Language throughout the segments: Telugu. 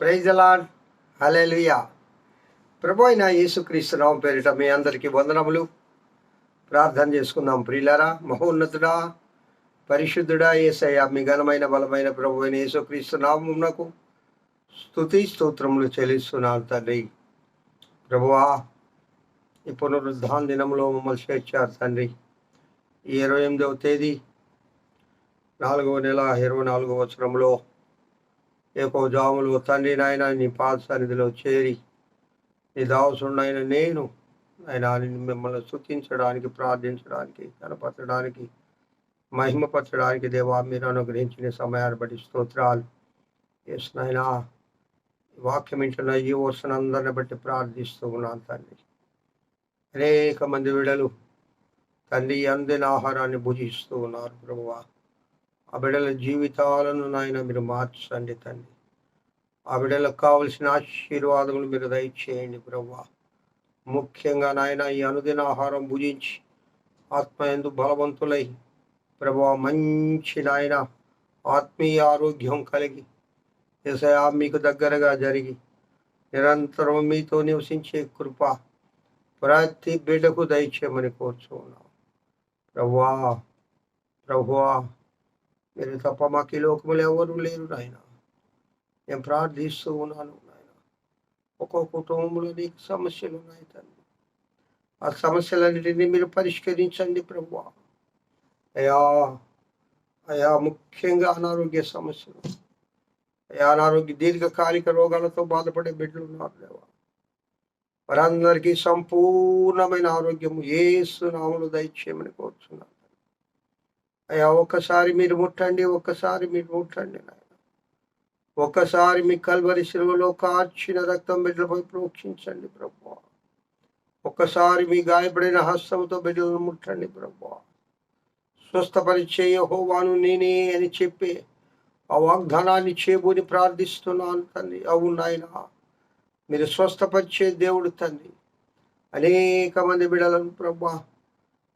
ప్రైజ్ అలాడ్ హలెలుయా ప్రభు అయిన యేసుక్రీస్తు పేరిట మీ అందరికీ వందనములు. ప్రార్థన చేసుకుందాం ప్రియులరా. మహోన్నతుడా పరిశుద్ధుడా ఏసయ్య మీ ఘనమైన బలమైన ప్రభు అయిన యేసుక్రీస్తు నామమునకు స్తుతి స్తోత్రములు చెల్లిస్తున్నాను తండ్రి. ప్రభువా ఈ పునరుద్ధాన దినంలో మమ్మల్ని చేర్చారు తండ్రి. ఈ ఇరవై ఎనిమిదవ తేదీ నాలుగవ నెల ఇరవై నాలుగవ వచనంలో ఏకో జాములు తండ్రి నాయన నీ పాద సన్నిధిలో చేరి నీ దావసుడైన నేను ఆయన మిమ్మల్ని స్థుతించడానికి ప్రార్థించడానికి కనపరచడానికి మహిమపరచడానికి దేవా మీరు అనుగ్రహించిన సమయాన్ని బట్టి స్తోత్రాలు. చేసినైనా నాయన వాక్యం ఇంటున్న ఈ వర్షనందరిని బట్టి ప్రార్థిస్తూ ఉన్నాను తండ్రి. అనేక మంది విడలు తండ్రి అందిన ఆహారాన్ని భుజిస్తూ ఉన్నారు ప్రభువా. ఆ బిడ్డల జీవితాలను నాయన మీరు మార్చండి తండ్రి. ఆ బిడ్డలకు కావలసిన ఆశీర్వాదములు మీరు దయచేయండి ప్రభా ముఖ్యంగా నాయన ఈ అనుదిన ఆహారం భుజించి ఆత్మ ఎందు బలవంతులై ప్రభా మంచి నాయన ఆత్మీయ ఆరోగ్యం కలిగి ఎసయా మీకు దగ్గరగా జరిగి నిరంతరం మీతో నివసించే కృప ప్రతి బిడ్డకు దయచేయమని కోరుచున్నాం. ప్రభువా ప్రభువా మీరు తప్ప మాకు ఈ లోకములు ఎవరు లేరు నాయన. నేను ప్రార్థిస్తూ ఉన్నాను నాయన. ఒక్కో కుటుంబంలో నీకు సమస్యలు ఉన్నాయి తండ్రి. ఆ సమస్యలన్నిటినీ మీరు పరిష్కరించండి ప్రభు అయా అయా ముఖ్యంగా అనారోగ్య సమస్యలు. అయా అనారోగ్య దీర్ఘకాలిక రోగాలతో బాధపడే బిడ్డలు ఉన్నారు లేవా. వారందరికీ సంపూర్ణమైన ఆరోగ్యము ఏసు నామలు దయచేయమని కోరుచున్నాను. అయ్యా ఒక్కసారి మీరు ముట్టండి ఒక్కసారి మీరు ముట్టండి నాయన. ఒక్కసారి మీ కల్వరి శిలువలో కార్చిన రక్తం బిడ్డలపై ప్రోక్షించండి ప్రభు ఒక్కసారి మీ గాయపడిన హస్తంతో బిడ్డలను ముట్టండి ప్రభు స్వస్థపరిచే హోవాను నేనే అని చెప్పి ఆ వాగ్దానాన్ని చేబూని ప్రార్థిస్తున్నాను తండ్రి. అవును నాయన మీరు స్వస్థపరిచే దేవుడు తండ్రి. అనేక మంది బిడలను ప్రభా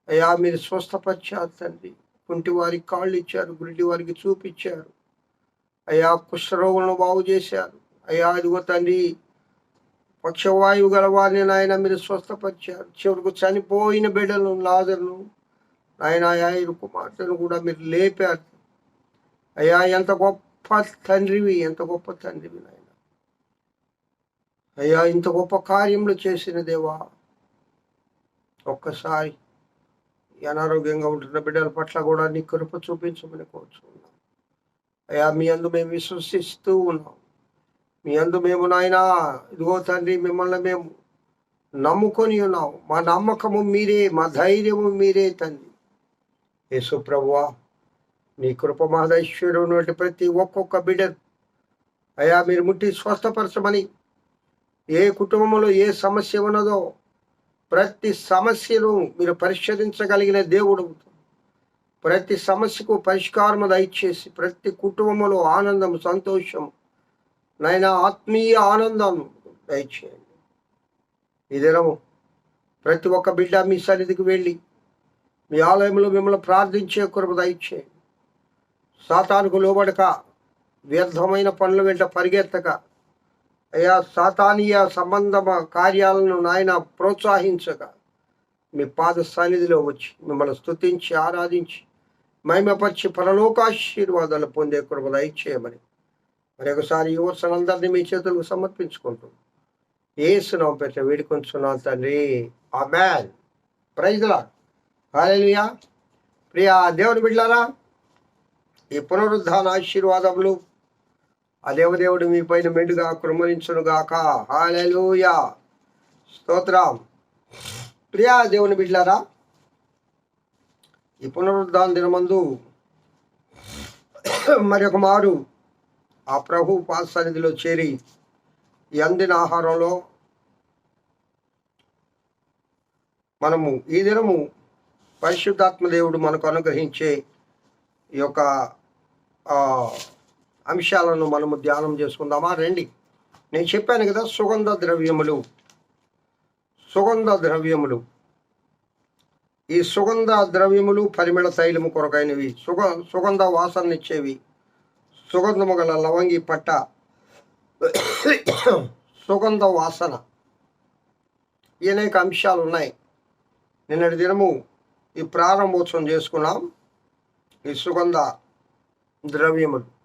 అయ్యా మీరు స్వస్థపరిచారు తండ్రి. కుంటి వారికి కాళ్ళు ఇచ్చారు గురిటి వారికి చూపించారు అయ్యా కుష్ఠరోగులను బాగు చేశారు. అయ్యా ఇదిగో తండ్రి పక్షవాయువు గల వారిని నాయన మీరు స్వస్థపరిచారు. చివరికి చనిపోయిన బిడ్డలను లాజర్ను నాయన యాయుడు కుమార్తెను కూడా మీరు లేపారు. అయ్యా ఎంత గొప్ప తండ్రివి ఎంత గొప్ప తండ్రివి నాయన. అయ్యా ఇంత గొప్ప కార్యములు చేసిన దేవా ఒక్కసారి ఈ అనారోగ్యంగా ఉంటున్న బిడ్డల పట్ల కూడా నీ కృప చూపించమని కోరుచున్నాం. అయ్యా మీ అందు మేము విశ్వసిస్తూ ఉన్నాం. మీ అందు మేము నాయన ఇదిగో తండ్రి మిమ్మల్ని మేము నమ్ముకొని ఉన్నాం. మా నమ్మకము మీరే మా ధైర్యము మీరే తండ్రి. యేసు ప్రభువా నీ కృప మహదైశ్వర్యం ఉన్నటువంటి ప్రతి ఒక్కొక్క బిడ్డ అయ్యా మీరు ముట్టి స్వస్థపరచమని ఏ కుటుంబంలో ఏ సమస్య ఉన్నదో ప్రతి సమస్యను మీరు పరిష్కరించగలిగిన దేవుడు. ప్రతి సమస్యకు పరిష్కారం దయచేసి ప్రతి కుటుంబంలో ఆనందం సంతోషం నైనా ఆత్మీయ ఆనందం దయచేయండి. ఈ దినము ప్రతి ఒక్క బిడ్డ మీ సన్నిధికి వెళ్ళి మీ ఆలయంలో మిమ్మల్ని ప్రార్థించే కృప దయచేయండి. సాతానుకు లోబడక వ్యర్థమైన పనుల వెంట పరిగెత్తక అయ్యా సాతానీయ సంబంధ కార్యాలను నాయన ప్రోత్సహించగా. మీ పాద సన్నిధిలో వచ్చి మిమ్మల్ని స్తుతించి ఆరాధించి మహిమపరిచి పరలోకాశీర్వాదాలు పొందే కృప దయచేయమని. మరి ఒకసారి ఈ మీ చేతులకు సమర్పించుకుంటూ ఏసునాం పెట్టిన వేడుకొంచున్నాను తండ్రి. ఆ మ్యాన్ ప్రైజ్లా హాలేలుయా ప్రియా దేవుని బిడ్డారా ఈ పునరుద్ధాన ఆశీర్వాదములు ఆ దేవదేవుడు మీ పైన మెండుగా కృమరించునుగాక హాలూయా స్తోత్రం. ప్రియా దేవుని బిడ్లారా ఈ పునరుద్ధాన దినమందు మరి ఒక మారు ఆ ప్రభు పాద సన్నిధిలో చేరి ఈ అందిన ఆహారంలో మనము ఈ దినము పరిశుద్ధాత్మ దేవుడు మనకు అనుగ్రహించే ఈ యొక్క అంశాలను మనము ధ్యానం చేసుకుందామా? రండి. నేను చెప్పాను కదా సుగంధ ద్రవ్యములు. సుగంధ ద్రవ్యములు. ఈ సుగంధ ద్రవ్యములు పరిమళ తైలము కొరకైనవి. సుగ సుగంధ వాసననిచ్చేవి. సుగంధము గల లవంగి పట్ట. సుగంధ వాసన. ఈ అనేక అంశాలు ఉన్నాయి. నిన్నటి దినము ఈ ప్రారంభోత్సవం చేసుకున్నాం. ఈ సుగంధ ద్రవ్యములు.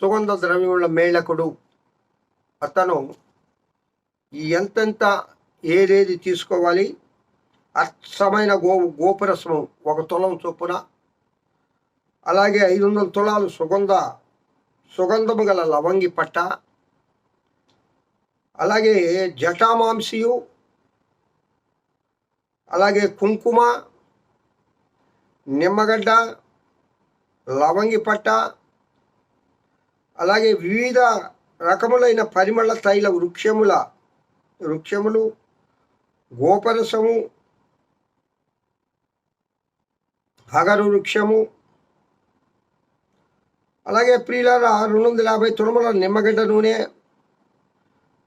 సుగంధ ద్రవ్యముల మేళకుడు అతను ఎంతెంత ఏదేది తీసుకోవాలి? అచ్చమైన గో గోపురస్ము ఒక తులం చొప్పున. అలాగే ఐదు వందల తులాలు సుగంధ సుగంధము గల లవంగి పట్ట. అలాగే జటామాంసియు అలాగే కుంకుమ నిమ్మగడ్డ లవంగి పట్ట అలాగే వివిధ రకములైన పరిమళ తైల వృక్షముల వృక్షములు గోపరసము అగరు వృక్షము అలాగే ప్రియులారా రెండు వందల యాభై తులముల నిమ్మగడ్డ నూనె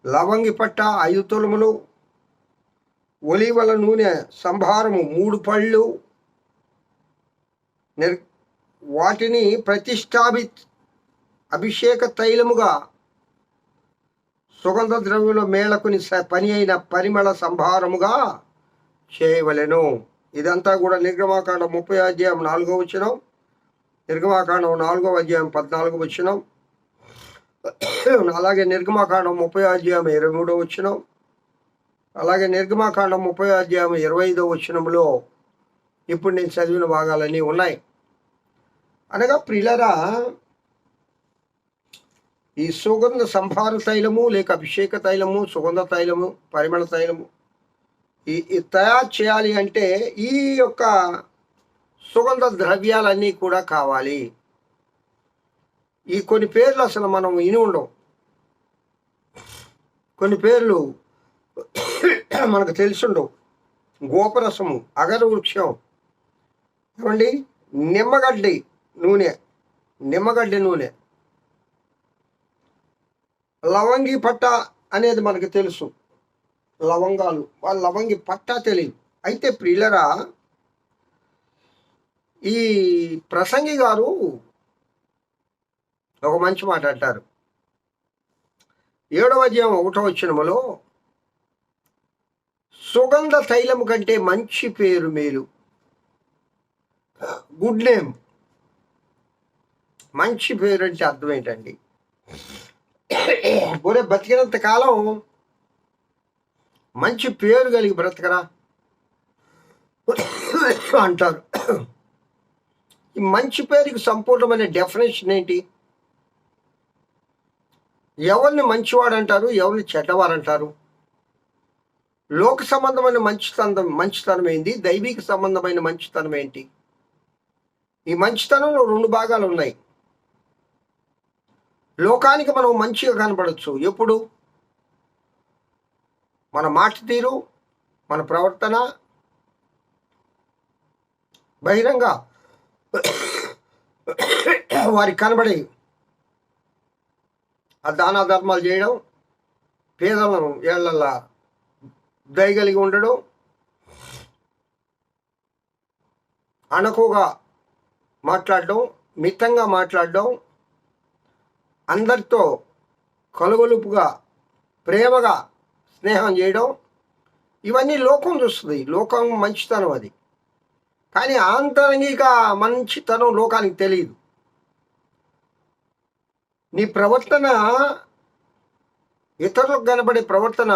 లవంగి పట్ట ఐదు తులములు ఒలివల నూనె సంభారము మూడు పళ్ళు నిర్ వాటిని ప్రతిష్టాపి అభిషేక తైలముగా సుగంధ ద్రవ్యుల మేళకుని పని అయిన పరిమళ సంభారముగా చేయవలెను. ఇదంతా కూడా నిర్గమాకాండం ముప్పై అధ్యాయం నాలుగో వచ్చినం నిర్గమాకాండం నాలుగో అధ్యాయం పద్నాలుగో వచ్చినం అలాగే నిర్గమాకాండం ముప్పై అధ్యాయం ఇరవై మూడో వచ్చినం అలాగే నిర్గమాకాండం ముప్పై అధ్యాయం ఇరవై ఐదో వచ్చినంలో ఇప్పుడు నేను చదివిన భాగాలన్నీ ఉన్నాయి. అనగా ప్రిలరా ఈ సుగంధ సంభార తైలము లేక అభిషేక తైలము సుగంధ తైలము పరిమళ తైలము ఈ ఈ తయారు చేయాలి అంటే ఈ యొక్క సుగంధ ద్రవ్యాలన్నీ కూడా కావాలి. ఈ కొన్ని పేర్లు అసలు మనం విని ఉండవు కొన్ని పేర్లు మనకు తెలిసిండవు గోపరసము అగర వృక్షం ఏమండి? నిమ్మగడ్డి నూనె నిమ్మగడ్డి నూనె. లవంగి పట్ట అనేది మనకు తెలుసు. లవంగాలు వాళ్ళ లవంగి పట్ట తెలియదు. అయితే ప్రియులరా ఈ ప్రసంగి గారు ఒక మంచి మాట అంటారు. ఏడవ అధ్యాయం ఒకటో వచ్చినములో సుగంధ తైలం కంటే మంచి పేరు మేలు గుడ్ నేమ్. మంచి పేరు అంటే అర్థం ఏంటండి? ఒరే బతికినంత కాలం మంచి పేరు కలిగి బ్రతకరా అంటారు. ఈ మంచి పేరుకి సంపూర్ణమైన డెఫినేషన్ ఏంటి? ఎవరిని మంచివాడు అంటారు? ఎవరిని చెడ్డవారు అంటారు? లోక సంబంధమైన మంచితనం మంచితనం ఏంటి దైవిక సంబంధమైన మంచితనం ఏంటి? ఈ మంచితనంలో రెండు భాగాలు ఉన్నాయి. లోకానికి మనం మంచిగా కనబడవచ్చు ఎప్పుడు? మన మాట తీరు మన ప్రవర్తన బహిరంగ వారికి కనబడి ఆ దాన ధర్మాలు చేయడం పేదలను ఏళ్ళల్లా దయగలిగి ఉండడం అనకుగా మాట్లాడడం మితంగా మాట్లాడడం అందరితో కలుగొలుపుగా ప్రేమగా స్నేహం చేయడం ఇవన్నీ లోకం చూస్తుంది. లోకం మంచితనం అది. కానీ ఆంతరంగిక మంచితనం లోకానికి తెలియదు నీ ప్రవర్తన ఇతరులకు కనబడే ప్రవర్తన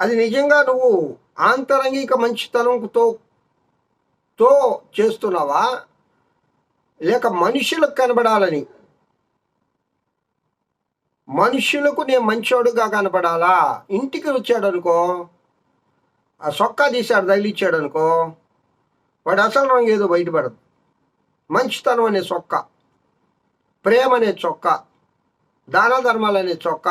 అది నిజంగా నువ్వు ఆంతరంగిక మంచితనంతో తో చేస్తున్నావా? లేక మనుషులకు కనబడాలని మనుషులకు నేను మంచోడుగా కనపడాలా? ఇంటికి వచ్చాడు అనుకో ఆ సొక్కా తీశాడు తగిలిచ్చాడు అనుకో వాడు అసలు రంగు ఏదో బయటపడదు. మంచితనం అనే చొక్క ప్రేమ అనే చొక్క దాన ధర్మాలు అనే చొక్క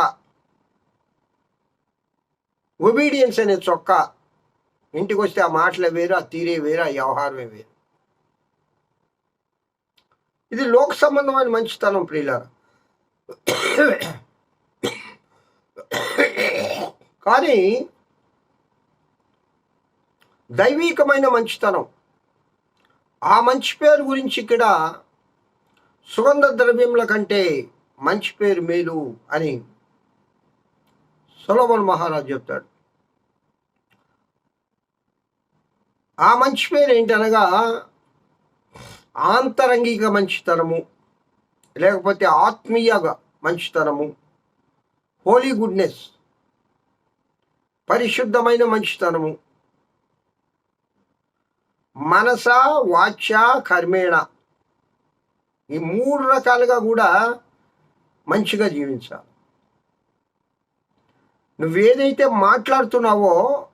ఒబీడియన్స్ అనే చొక్క ఇంటికి వస్తే ఆ మాటలే వేరు ఆ తీరే వేరు ఆ వ్యవహారమే వేరు. ఇది లోక సంబంధమైన మంచితనం ప్రియులారా. కానీ దైవీకమైన మంచితనం. ఆ మంచి పేరు గురించి ఇక్కడ సుగంధ ద్రవ్యముల కంటే మంచి పేరు మేలు అని సులభన్ మహారాజు చెప్తాడు. ఆ మంచి పేరు ఏంటనగా ఆంతరంగిక మంచితనము లేకపోతే ఆత్మీయగా మంచితనము హోలీ గుడ్నెస్. పరిశుద్ధమైన మంచితనము మనస వాచ్య కర్మేణ. ఈ మూడు రకాలుగా కూడా మంచిగా జీవించాలి. నువ్వేదైతే మాట్లాడుతున్నావో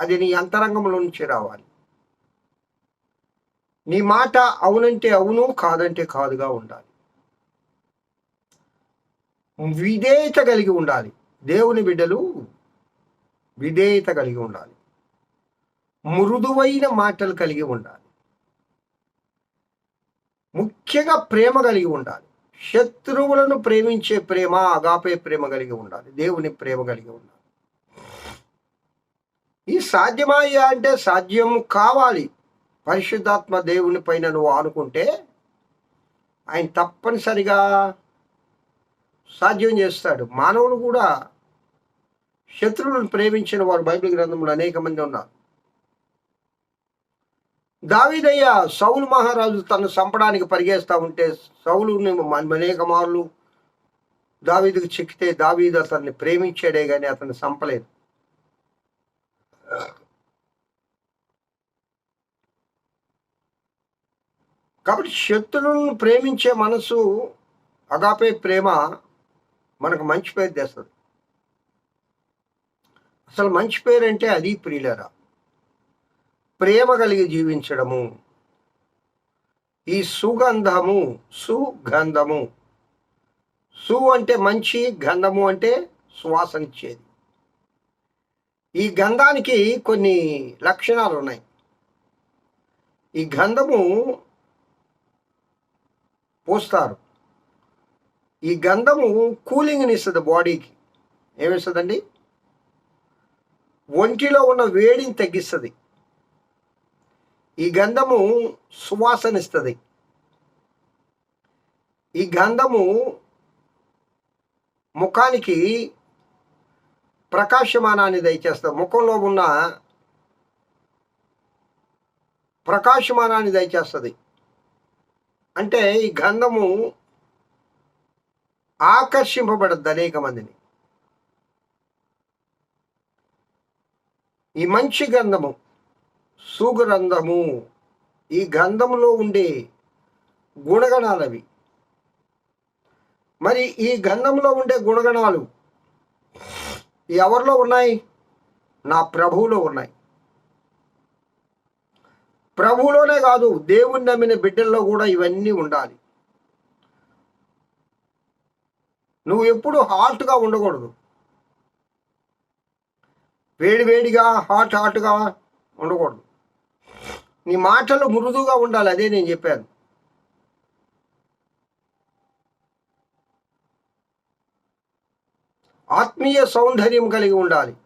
అది నీ అంతరంగంలో నుంచి రావాలి. నీ మాట అవునంటే అవును కాదంటే కాదుగా ఉండాలి. విధేయత కలిగి ఉండాలి. దేవుని బిడ్డలు విధేయత కలిగి ఉండాలి. మృదువైన మాటలు కలిగి ఉండాలి. ముఖ్యంగా ప్రేమ కలిగి ఉండాలి. శత్రువులను ప్రేమించే ప్రేమ అగాపే ప్రేమ కలిగి ఉండాలి. దేవుని ప్రేమ కలిగి ఉండాలి. ఈ సాధ్యమయ్యా అంటే సాధ్యం కావాలి. పరిశుద్ధాత్మ దేవుని పైన నువ్వు ఆనుకుంటే ఆయన తప్పనిసరిగా సాధ్యం చేస్తాడు. మానవులు కూడా శత్రువులను ప్రేమించిన వారు బైబిల్ గ్రంథంలో అనేక మంది ఉన్నారు. దావీదయ్య సౌలు మహారాజు తను చంపడానికి పరిగేస్తా ఉంటే సౌలుని అనేక మార్లు దావీదుకు చిక్కితే దావీదు అతన్ని ప్రేమించాడే కానీ అతన్ని చంపలేదు. కాబట్టి శత్రువులను ప్రేమించే మనసు అగాపే ప్రేమ మనకు మంచి పేరు తెస్తుంది. అసలు మంచి పేరు అంటే అది ప్రియులరా? ప్రేమ కలిగి జీవించడము ఈ సుగంధము సుగంధము. సు అంటే మంచి గంధము అంటే సువాసనిచ్చేది ఈ గంధానికి కొన్ని లక్షణాలు ఉన్నాయి ఈ గంధము పోస్తారు. ఈ గంధము కూలింగ్ని ఇస్తుంది బాడీకి. ఏమిస్తుందండి? ఒంటిలో ఉన్న వేడిని తగ్గిస్తుంది. ఈ గంధము సువాసనిస్తుంది ఈ గంధము ముఖానికి ప్రకాశమానాన్ని దయచేస్తుంది. ముఖంలో ఉన్న ప్రకాశమానాన్ని దయచేస్తుంది. అంటే ఈ గంధము ఆకర్షింపబడద్దు అనేక మందిని. ఈ మంచి గంధము సుగంధము ఈ గంధములో ఉండే గుణగణాలవి. మరి ఈ గంధంలో ఉండే గుణగణాలు ఎవరిలో ఉన్నాయి? నా ప్రభువులో ఉన్నాయి. ప్రభువులోనే కాదు దేవుని నమ్మిన బిడ్డల్లో కూడా ఇవన్నీ ఉండాలి. నువ్వు ఎప్పుడు హాట్గా ఉండకూడదు. వేడి వేడిగా హాట్ హాట్గా ఉండకూడదు. నీ మాటలు మృదుగా ఉండాలి అదే నేను చెప్పాను. ఆత్మీయ సౌందర్యం కలిగి ఉండాలి.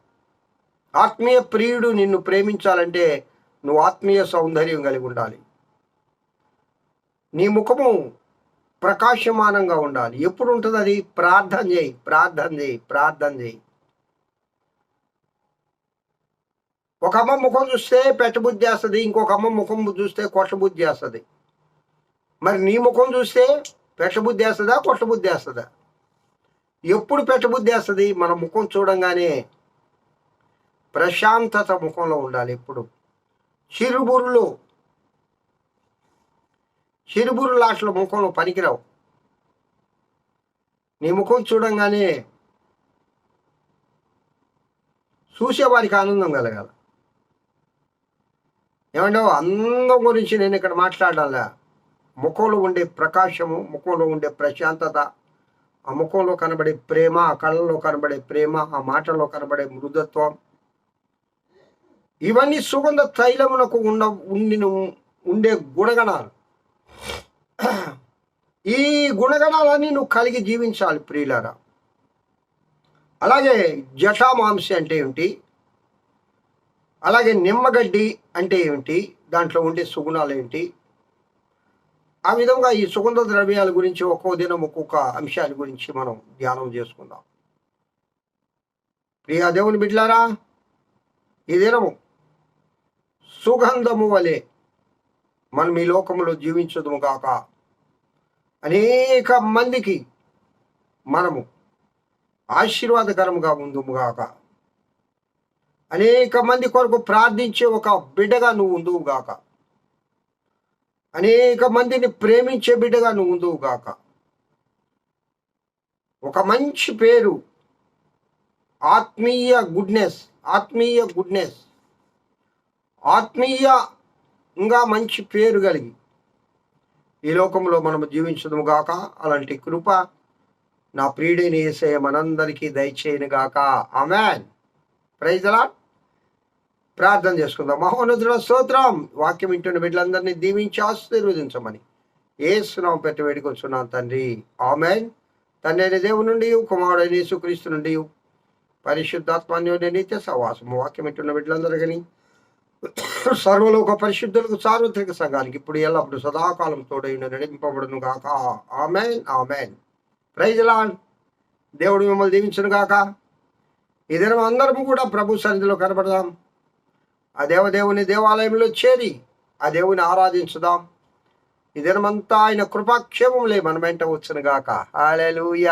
ఆత్మీయ ప్రియుడు నిన్ను ప్రేమించాలంటే నువ్వు ఆత్మీయ సౌందర్యం కలిగి ఉండాలి. నీ ముఖము ప్రకాశమానంగా ఉండాలి. ఎప్పుడు ఉంటుంది అది? ప్రార్థన చేయి ప్రార్థన చేయి ప్రార్థన చేయి. ఒక అమ్మ ముఖం చూస్తే పెట్టబుద్ధి చేస్తుంది ఇంకొక అమ్మ ముఖం చూస్తే కొట్టబుద్ధి చేస్తుంది మరి నీ ముఖం చూస్తే పెట్టబుద్ధి వేస్తుందా కొట్టబుద్ధి వేస్తుందా? ఎప్పుడు పెట్టబుద్ధి వేస్తుంది? మన ముఖం చూడంగానే ప్రశాంతత ముఖంలో ఉండాలి ఎప్పుడు. చిరుబురులు చిరుబురు లాట్ల ముఖంలో పనికిరావు. నీ ముఖం చూడంగానే చూసేవారికి ఆనందం కలగాల. ఏమంటే అందం గురించి నేను ఇక్కడ మాట్లాడాలా. ముఖంలో ఉండే ప్రకాశము ముఖంలో ఉండే ప్రశాంతత ఆ ముఖంలో కనబడే ప్రేమ ఆ కళ్ళలో కనబడే ప్రేమ ఆ మాటల్లో కనబడే మృదత్వం. ఇవన్నీ సుగంధ తైలమునకు ఉండ ఉండిన ఉండే గుణగణాలు. ఈ గుణగణాలన్నీ నువ్వు కలిగి జీవించాలి ప్రియులరా. అలాగే జటామాంసి అంటే ఏమిటి? అలాగే నిమ్మగడ్డి అంటే ఏమిటి? దాంట్లో ఉండే సుగుణాలు ఏంటి? ఆ విధంగా ఈ సుగంధ ద్రవ్యాల గురించి ఒక్కో దినం ఒక్కొక్క అంశాల గురించి మనం ధ్యానం చేసుకుందాం. ప్రియా దేవుని బిడ్లారా ఈ దినము సుగంధము వలె మనం ఈ లోకంలో జీవించదుము కాక అనేక మందికి మనము ఆశీర్వాదకరముగా ఉందుము అనేక మంది కొరకు ప్రార్థించే ఒక బిడ్డగా నువ్వు ఉందువుగాక అనేక మందిని ప్రేమించే బిడ్డగా నువ్వు ఉందువుగాక ఒక మంచి పేరు ఆత్మీయ గుడ్నెస్ ఆత్మీయ గుడ్నెస్ ఆత్మీయంగా మంచి పేరు కలిగి ఈ లోకంలో మనము జీవించదుము గాక. అలాంటి కృప నా ప్రియుడైన ఏసయ మనందరికీ దయచేయను గాక. ఆమెన్. ప్రైజలా ప్రార్థన చేసుకుందాం. మహోన్నతుల స్తోత్రం. వాక్యం వింటున్న బిడ్డలందరినీ దీవించి ఆశీర్వదించమని ఏ సునాం పెట్టి వేడుకొచ్చున్నాను తండ్రి. ఆమెన్. తండ్రి అయిన దేవుని నుండి కుమారుడైన యేసుక్రీస్తు నుండి పరిశుద్ధాత్మాన్యోని నిత్య సవాసము వాక్యం వింటున్న బిడ్డలందరూ కానీ సర్వలోక పరిశుద్ధులకు సార్వత్రిక సంఘానికి ఇప్పుడు ఎల్లప్పుడు సదాకాలం తోడైన నడిపింపబడును గాక. Amen amen. ప్రైజలాన్ దేవుడు మిమ్మల్ని దీవించను గాక. ఈ దినం అందరం కూడా ప్రభు సన్నిధిలో కనబడదాం. ఆ దేవదేవుని దేవాలయంలో చేరి ఆ దేవుని ఆరాధించుదాం. ఈ దినమంతా ఆయన కృపాక్షేమములే మన వెంట వచ్చును గాక. హాలూయా